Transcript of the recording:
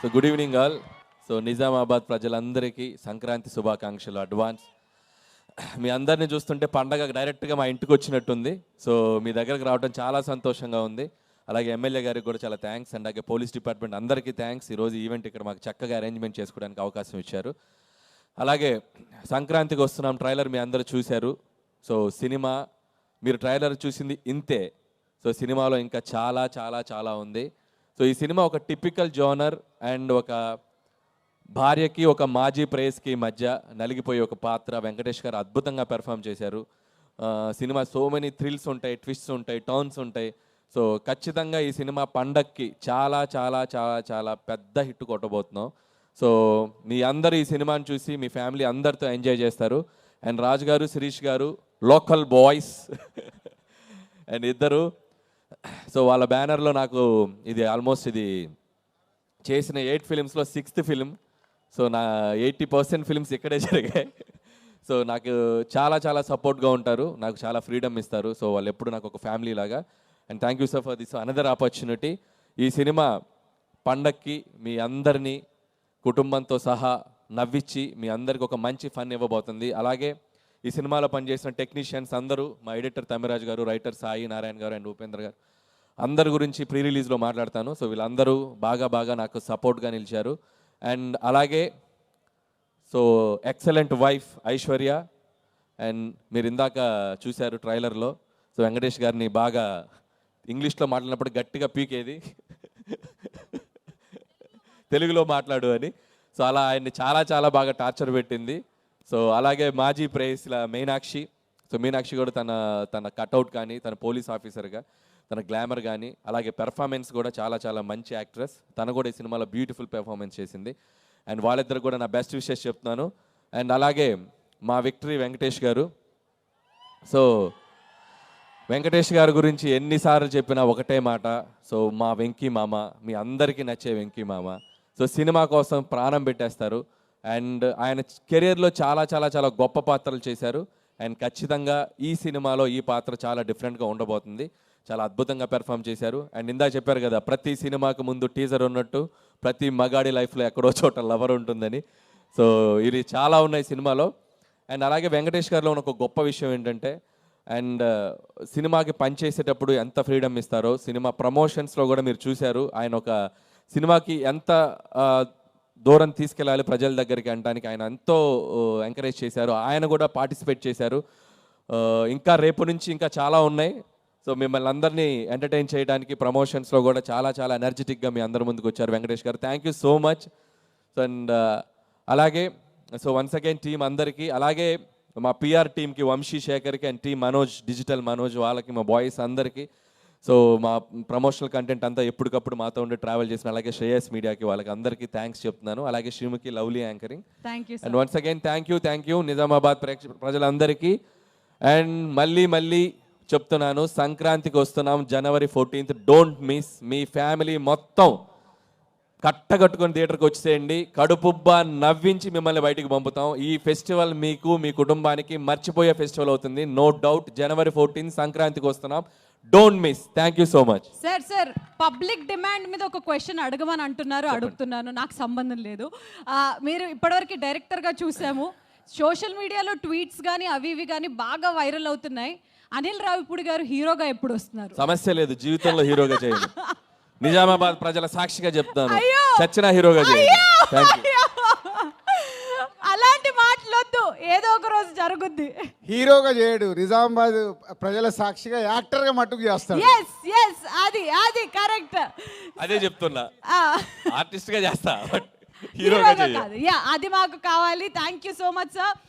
So good evening all so Nizamabad ప్రజలందరికీ సంక్రాంతి శుభాకాంక్షలు advance మీ అందరిని చూస్తుంటే పండగ డైరెక్ట్గా మా ఇంటికి వచ్చినట్టుంది. సో మీ దగ్గరకు రావడం చాలా సంతోషంగా ఉంది. అలాగే ఎమ్మెల్యే గారికి కూడా చాలా థ్యాంక్స్ అండ్ అలాగే పోలీస్ డిపార్ట్మెంట్ అందరికీ థ్యాంక్స్ ఈరోజు ఈవెంట్ ఇక్కడ మాకు చక్కగా అరేంజ్మెంట్ చేసుకోవడానికి అవకాశం ఇచ్చారు. అలాగే సంక్రాంతికి వస్తున్నాం. ట్రైలర్ మీ అందరూ చూశారు. సో సినిమా మీరు ట్రైలర్ చూసింది ఇంతే. సో సినిమాలో ఇంకా చాలా చాలా చాలా ఉంది. సో ఈ సినిమా ఒక టిపికల్ జోనర్ అండ్ ఒక భార్యకి ఒక మాజీ ప్రేయస్కి మధ్య నలిగిపోయే ఒక పాత్ర వెంకటేష్ గారు అద్భుతంగా పెర్ఫామ్ చేశారు. సినిమా సో మెనీ థ్రిల్స్ ఉంటాయి ట్విస్ట్స్ ఉంటాయి టర్న్స్ ఉంటాయి. సో ఖచ్చితంగా ఈ సినిమా పండక్కి చాలా చాలా చాలా చాలా పెద్ద హిట్ కొట్టబోతున్నాం. సో మీ అందరు ఈ సినిమాని చూసి మీ ఫ్యామిలీ అందరితో ఎంజాయ్ చేస్తారు. And Raju garu Sirish garu local boys. And ఇద్దరు సో వాళ్ళ బ్యానర్లో నాకు ఇది ఆల్మోస్ట్ ఇది చేసిన ఎయిట్ ఫిలిమ్స్లో సిక్స్త్ ఫిలిం సో నా ఎయిటీ పర్సెంట్ ఫిలిమ్స్ ఇక్కడే జరిగాయి. సో నాకు చాలా చాలా సపోర్ట్గా ఉంటారు. నాకు చాలా ఫ్రీడమ్ ఇస్తారు. సో వాళ్ళు ఎప్పుడు నాకు ఒక ఫ్యామిలీ లాగా. And thank you sir for this another opportunity ఈ సినిమా పండక్కి మీ అందరినీ కుటుంబంతో సహా నవ్వించి మీ అందరికి ఒక మంచి ఫన్ ఇవ్వబోతుంది. అలాగే ఈ సినిమాలో పనిచేసిన టెక్నీషియన్స్ అందరూ మా ఎడిటర్ తమిరాజ్ గారు రైటర్ సాయి నారాయణ గారు అండ్ ఉపేంద్ర గారు అందరి గురించి ప్రీ రిలీజ్లో మాట్లాడతాను. సో వీళ్ళందరూ బాగా బాగా నాకు సపోర్ట్గా నిలిచారు. అండ్ అలాగే so excellent wife Aishwarya and మీరు ఇందాక చూశారు ట్రైలర్లో. సో వెంకటేష్ గారిని బాగా ఇంగ్లీష్లో మాట్లాడినప్పుడు గట్టిగా పీకేది. తెలుగులో మాట్లాడు అని. సో అలా ఆయన్ని చాలా చాలా బాగా టార్చర్ పెట్టింది. సో అలాగే మాజీ ప్రేయస్ల మీనాక్షి సో మీనాక్షి కూడా తన తన కట్అవుట్ కానీ తన పోలీస్ ఆఫీసర్గా తన గ్లామర్ కానీ అలాగే పెర్ఫార్మెన్స్ కూడా చాలా చాలా మంచి యాక్ట్రెస్ తను కూడా ఈ సినిమాలో బ్యూటిఫుల్ పెర్ఫార్మెన్స్ చేసింది. అండ్ వాళ్ళిద్దరు కూడా నా బెస్ట్ విషెస్ చెప్తున్నాను. అండ్ అలాగే మా విక్టరీ వెంకటేష్ గారు. సో వెంకటేష్ గారి గురించి ఎన్నిసార్లు చెప్పినా ఒకటే మాట. సో మా వెంకీ మామ మీ అందరికీ నచ్చే వెంకీ మామ. సో సినిమా కోసం ప్రాణం పెట్టేస్తారు. అండ్ ఆయన కెరియర్లో చాలా చాలా చాలా గొప్ప పాత్రలు చేశారు. అండ్ ఖచ్చితంగా ఈ సినిమాలో ఈ పాత్ర చాలా డిఫరెంట్గా ఉండబోతుంది. చాలా అద్భుతంగా పెర్ఫామ్ చేశారు. అండ్ ఇందా చెప్పారు కదా ప్రతి సినిమాకు ముందు టీజర్ ఉన్నట్టు ప్రతి మగాడి లైఫ్లో ఎక్కడో చోట లవర్ ఉంటుందని. సో ఇది చాలా ఉన్నాయి సినిమాలో. అండ్ అలాగే వెంకటేష్ గారిలో ఉన్న ఒక గొప్ప విషయం ఏంటంటే అండ్ uh, సినిమాకి పనిచేసేటప్పుడు ఎంత ఫ్రీడమ్ ఇస్తారో సినిమా ప్రమోషన్స్లో కూడా మీరు చూశారు. ఆయన ఒక సినిమాకి ఎంత uh, దూరం తీసుకెళ్ళాలి ప్రజల దగ్గరికి అనడానికి ఆయన ఎంతో ఎంకరేజ్ చేశారు. ఆయన కూడా పార్టిసిపేట్ చేశారు. ఇంకా రేపు నుంచి ఇంకా చాలా ఉన్నాయి. సో మిమ్మల్ని అందరినీ ఎంటర్టైన్ చేయడానికి ప్రమోషన్స్లో కూడా చాలా చాలా ఎనర్జెటిక్గా మీ అందరి ముందుకు వచ్చారు Venkatesh garu. Thank you so much so and అలాగే సో వన్స్ అగైన్ టీం అందరికీ అలాగే మా పిఆర్ టీంకి Vamsi శేఖర్కి and team Manoj digital Manoj వాళ్ళకి మా బాయ్స్ అందరికీ సో మా ప్రమోషనల్ కంటెంట్ అంతా ఎప్పటికప్పుడు మాతో ఉండి ట్రావెల్ చేసిన అలాగే శ్రేయస్ మీడియాకి వాళ్ళకి అందరికీ థ్యాంక్స్ చెప్తున్నాను. అలాగే Sreemukhi lovely anchoring thank you and once again thank you thank you Nizamabad ప్రేక్ష ప్రజలందరికీ. అండ్ మళ్ళీ మళ్ళీ చెప్తున్నాను సంక్రాంతికి వస్తున్నాం జనవరి ఫోర్టీన్త్ డోంట్ మిస్ మీ ఫ్యామిలీ మొత్తం. కట్టగట్టుకొని థియేటర్కి వచ్చేయండి. కడుపుబ్బ నవ్వించి మిమ్మల్ని బయటికి పంపుతాం. ఈ ఫెస్టివల్ మీకు మీ కుటుంబానికి మర్చిపోయే ఫెస్టివల్ అవుతుంది. నో డౌట్ జనవరి ఫోర్టీన్ సంక్రాంతికి వస్తున్నాం. Don't miss thank you so much sir sir public demand మీద ఒక క్వశ్చన్ అడగమని అంటున్నారు అడుగుతున్నాను. నాకు సంబంధం లేదు. మీరు ఇప్పటివరకు డైరెక్టర్గా చూసాము. సోషల్ మీడియాలో ట్వీట్స్ కానీ అవి ఇవి కానీ బాగా వైరల్ అవుతున్నాయి. అనిల్ రావిపూడి గారు హీరోగా ఎప్పుడు వస్తున్నారు? సమస్య లేదు. జీవితంలో హీరోగా చేయండి. నిజామాబాద్ ప్రజల సాక్షిగా చెప్తాను! చచ్చిన హీరోగా చేయండి. థ్యాంక్ యూ ఏదో ఒక రోజు జరుగుద్ది. హీరోగా చేయడు. నిజామాబాద్ ప్రజల సాక్షిగా యాక్టర్గా మట్టుకు చేస్తాడు. ఎస్ ఎస్ అది అది కరెక్ట్ అదే చెప్తున్నా. ఆర్టిస్ట్గా చేస్తా హీరోగా కాదు. యా అది మాకు కావాలి. Thank you so much sir